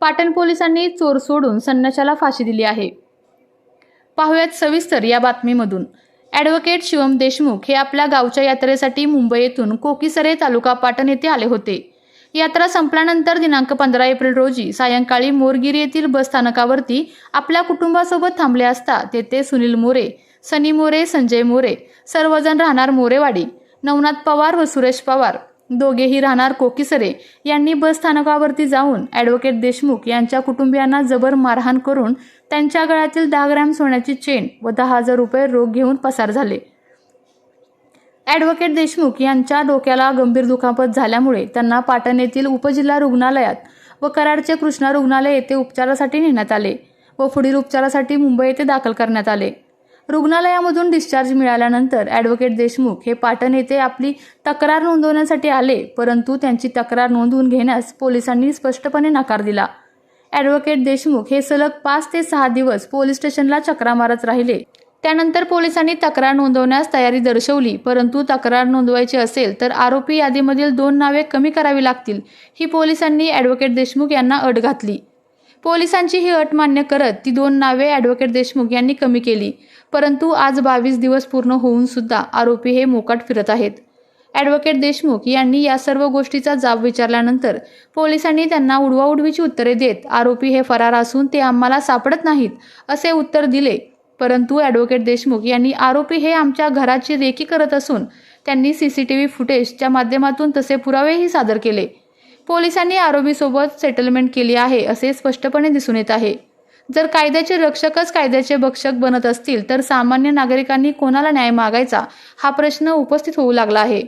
पाटण पोलिसांनी चोर सोडून संन्याशाला फाशी दिली आहे. पाहुयात सविस्तर या बातमीमधून. ॲडव्होकेट शिवम देशमुख हे आपल्या गावच्या यात्रेसाठी मुंबई येथून कोकीसरे तालुका पाटण येथे आले होते. यात्रा संपल्यानंतर दिनांक पंधरा एप्रिल रोजी सायंकाळी मोरगिरी येथील बस स्थानकावरती आपल्या कुटुंबासोबत थांबले असता तेथे सुनील मोरे सनी मोरे संजय मोरे सर्वजण राहणार मोरेवाडी नवनाथ पवार व सुरेश पवार. दोघेही राहणार कोकीसरे. यांनी बस स्थानकावरती जाऊन ॲडव्होकेट देशमुख यांच्या कुटुंबियांना जबर मारहाण करून त्यांच्या गळ्यातील दहा ग्रॅम सोन्याची चेन व दहा हजार रुपये रोख घेऊन पसार झाले. ॲडव्होकेट देशमुख यांच्या डोक्याला गंभीर दुखापत झाल्यामुळे त्यांना पाटण येथील उपजिल्हा रुग्णालयात व कराडचे कृष्णा रुग्णालय येथे उपचारासाठी नेण्यात आले व पुढील उपचारासाठी मुंबई येथे दाखल करण्यात आले. रुग्णालयामधून डिस्चार्ज मिळाल्यानंतर ॲडव्होकेट देशमुख हे पाटण येथे आपली तक्रार नोंदवण्यासाठी आले परंतु त्यांची तक्रार नोंदवून घेण्यास पोलिसांनी स्पष्टपणे नकार दिला. ॲडव्होकेट देशमुख हे सलग पाच ते सहा दिवस पोलीस स्टेशनला चक्रा मारत राहिले. त्यानंतर पोलिसांनी तक्रार नोंदवण्यास तयारी दर्शवली परंतु तक्रार नोंदवायची असेल तर आरोपी यादीमधील दोन नावे कमी करावी लागतील ही पोलिसांनी ॲडव्होकेट देशमुख यांना अट घातली. पोलिसांची ही अट मान्य करत ती दोन नावे ॲडव्होकेट देशमुख यांनी कमी केली. परंतु आज बावीस दिवस पूर्ण होऊन सुद्धा आरोपी हे मोकाट फिरत आहेत. ॲडव्होकेट देशमुख यांनी या सर्व गोष्टीचा जाब विचारल्यानंतर पोलिसांनी त्यांना उडवाउडवीची उत्तरे देत आरोपी हे फरार असून ते आम्हाला सापडत नाहीत असे उत्तर दिले. परंतु ॲडव्होकेट देशमुख यांनी आरोपी हे आमच्या घराची रेकी करत असून त्यांनी सी सी टी व्ही फुटेजच्या माध्यमातून तसे पुरावेही सादर केले. पोलिसांनी आरोपीसोबत सेटलमेंट केली आहे असे स्पष्टपणे दिसून येत आहे. जर कायद्याचे रक्षकच कायद्याचे भक्षक बनत असतील तर सामान्य नागरिकांनी कोणाला न्याय मागायचा हा प्रश्न उपस्थित होऊ लागला आहे.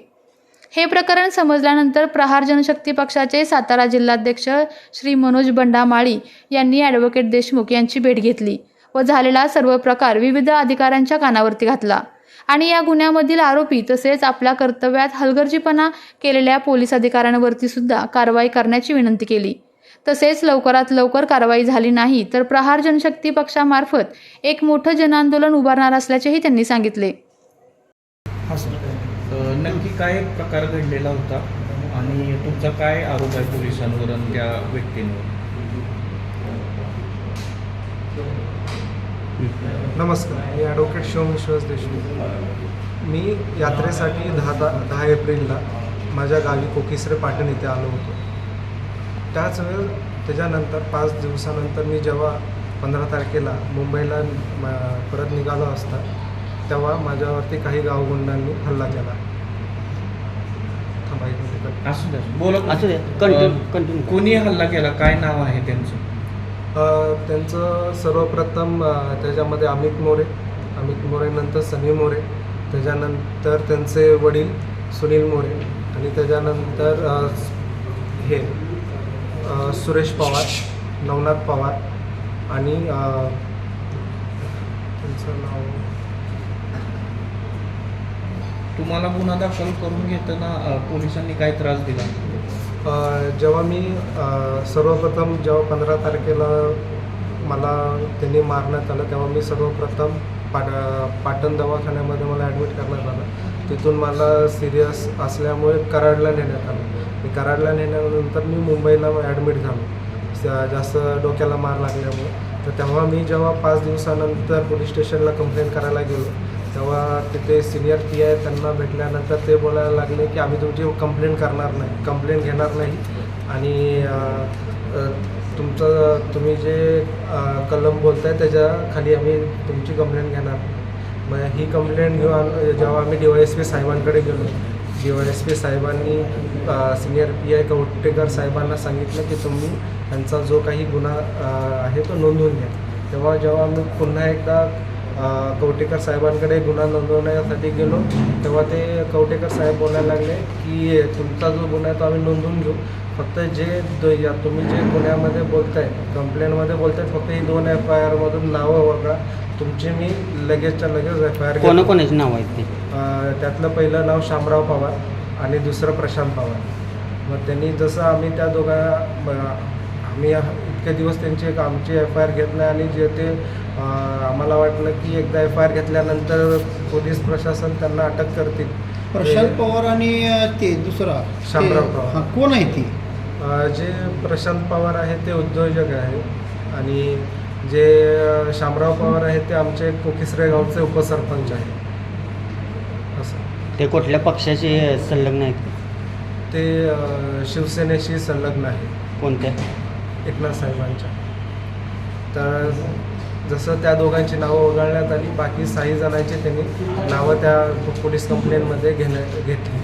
हे प्रकरण समजल्यानंतर प्रहार जनशक्ती पक्षाचे सातारा जिल्हाध्यक्ष श्री मनोज बंडामाळी यांनी ॲडव्होकेट देशमुख यांची भेट घेतली व झालेला सर्व प्रकार विविध अधिकाऱ्यांच्या कानावरती घातला. आणि या गुन्ह्यामधील आरोपी तसेच आपल्या कर्तव्यात हलगर्जीपणा केलेल्या पोलीस अधिकाऱ्यांवरती सुद्धा कारवाई करण्याची विनंती केली. तसेच लवकरात लवकर कारवाई झाली नाही तर प्रहार जनशक्ती पक्षामार्फत एक मोठं जनआंदोलन उभारणार असल्याचेही त्यांनी सांगितले. हा नक्की काय प्रकार घडलेला होता आणि तुमचा काय आरोप आहे पोलिसांवर आणि त्या व्यक्तींवर? नमस्कार मी ॲडव्होकेट शिवम विश्वास देशमुख. मी यात्रेसाठी दहा दा दहा एप्रिलला माझ्या गावी कोकिसरे पाटण इथे आलो होतो. त्याच वेळ त्याच्यानंतर पाच दिवसानंतर मी जेव्हा पंधरा तारखेला मुंबईला परत निघालो असता तेव्हा माझ्यावरती काही गावगुंडांनी हल्ला केला. असू द्या बोला असू द्या अ, कंटिन्यू कंटिन्यू कोणी हल्ला केला? काय नाव आहे त्यांचं? त्यांचं सर्वप्रथम त्याच्यामध्ये अमित मोरे अमित मोरेनंतर सनी मोरे त्याच्यानंतर त्यांचे वडील सुनील मोरे आणि त्याच्यानंतर हे सुरेश पवार नवनाथ पवार आणि त्यांचं नाव तुम्हाला गुन्हा दाखल करून घेताना पोलिसांनी काय त्रास दिला? जेव्हा मी सर्वप्रथम जेव्हा पंधरा तारखेला मला त्यांनी मारण्यात आलं तेव्हा मी सर्वप्रथम पाट पाटण दवाखान्यामध्ये मला ॲडमिट करण्यात आलं. तिथून मला सिरियस असल्यामुळे कराडला नेण्यात आलं. मी कराडला नेल्यानंतर मी मुंबईला ॲडमिट झालो. जास्त डोक्याला मार लागल्यामुळे. तर तेव्हा मी जेव्हा पाच दिवसानंतर पोलीस स्टेशनला कंप्लेंट करायला गेलो तेव्हा तिथे सिनियर पी आय त्यांना भेटल्यानंतर ते बोलायला लागले की आम्ही तुमची कंप्लेंट करणार नाही कंप्लेंट घेणार नाही. आणि तुमचं तुम्ही जे कलम बोलताय त्याच्याखाली आम्ही तुमची कंप्लेंट घेणार मग ही कंप्लेंट घेऊन जेव्हा आम्ही डी वाय एस पी साहेबांकडे गेलो डी वाय एस पी साहेबांनी सिनियर पी आय कवटेकर साहेबांना सांगितलं की तुम्ही त्यांचा जो काही गुन्हा आहे तो नोंदवून घ्या. तेव्हा जेव्हा आम्ही पुन्हा एकदा कवटेकर साहेबांकडे गुन्हा नोंदवण्यासाठी गेलो. तेव्हा ते कवटेकर साहेब बोलायला लागले की तुमचा जो गुन्हा आहे तो आम्ही नोंदवून घेऊ. फक्त जे या तुम्ही जे गुन्ह्यामध्ये बोलताय कंप्लेंटमध्ये बोलताय फक्त ही दोन एफ आय आरमधून नावं वगळा. तुमची मी लगेचच्या लगेच एफ आय आर कोणाकोणाची नाव आहेत ते? त्यातलं पहिलं नाव शामराव पवार आणि दुसरं प्रशांत पवार. मग त्यांनी जसं आम्ही त्या दोघा आम्ही इतके दिवस त्यांची एक आमची एफ आय आर घेत नाही आणि जे ते आम्हाला वाटलं की एकदा एफ आय आर घेतल्यानंतर पोलीस प्रशासन त्यांना अटक करतील. प्रशांत पवार आणि ते दुसरा शामराव पवार. हा कोण आहे ती? जे प्रशांत पवार आहेत ते उद्योजक आहेत आणि जे शामराव पवार आहेत ते आमचे कोकिसरे गावचे उपसरपंच आहेत. असं. ते कुठल्या पक्षाचे संलग्न आहेत? ते शिवसेनेशी संलग्न आहेत. कोणत्या? एकनाथ साहेबांच्या. तर जसं त्या दोघांची नावं वगळण्यात आली बाकी सहा जणांची त्यांनी नावं त्या पोलीस कंप्लेंटमध्ये घेण्या घेतली.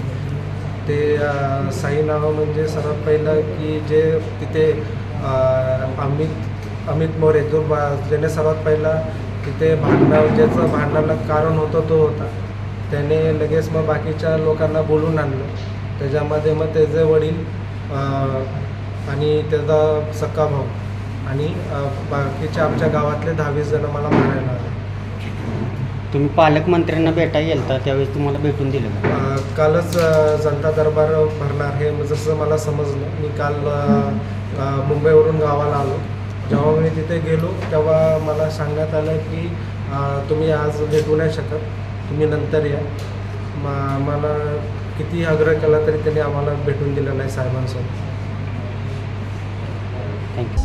ते साई नावं म्हणजे सर्वात पहिलं की जे तिथे अमित अमित मोरे जो बा ज्याने सर्वात पहिला तिथे भांडणं ज्याचं भांडणाला कारण होतं तो होता. त्याने लगेच मग बाकीच्या लोकांना बोलून आणलं. त्याच्यामध्ये मग त्याचे वडील आणि त्याचा सक्का भाऊ. आणि अ, बाकीचे आमच्या गावातले दहावीस जण मला मारायला आले. तुम्ही पालकमंत्र्यांना भेटायला गेलता त्यावेळेस तुम्हाला भेटून दिलं का? अ, कालच अ, जनता दरबार भरणार हे जसं मला समजलं. मी काल अ, अ, मुंबईवरून गावाला आलो. जेव्हा मी तिथे गेलो तेव्हा मला सांगण्यात आलं की अ, तुम्ही आज भेटू नाही शकत. तुम्ही नंतर या. म मला किती आग्रह केला तरी त्यांनी आम्हाला भेटून दिलं नाही साहेबांसोबत. थँक्यू